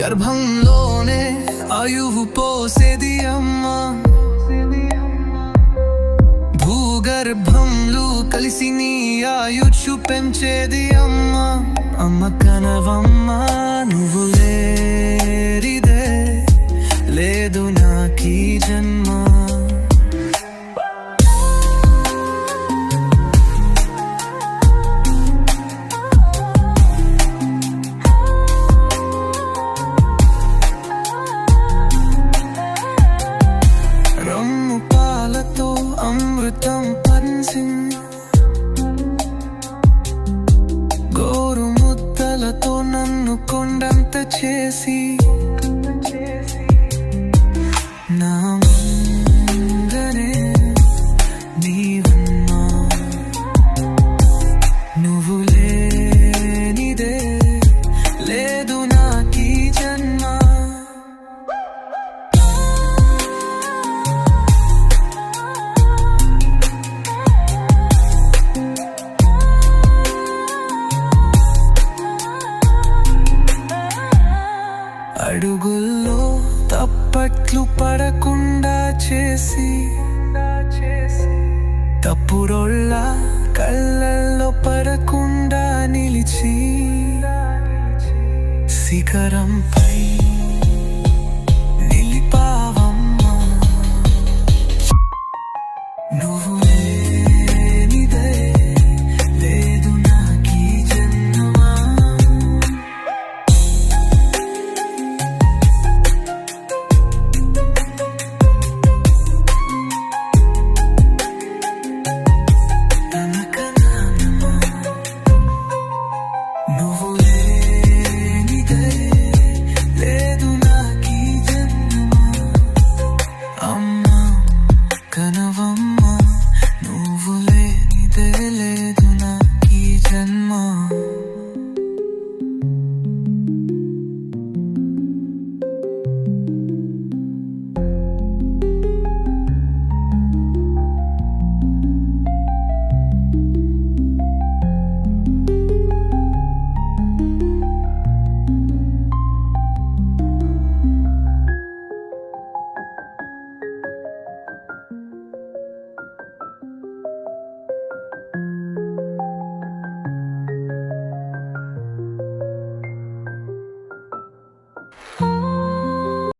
గర్భంలోనే అయువు పోసేది అమ్మ. భూగర్భంలో కలిసి నీ ఆయుషు పెంచేది అమ్మ. అమ్మ కనవమ్మ నువ్వులే పంచింది గోరు ముద్దలతో నన్ను కొండంత చేసి నా పట్లు పడకుండా చేసి తప్పుడొళ్ళ కళ్ళల్లో పడకుండా నిలిచి శిఖరం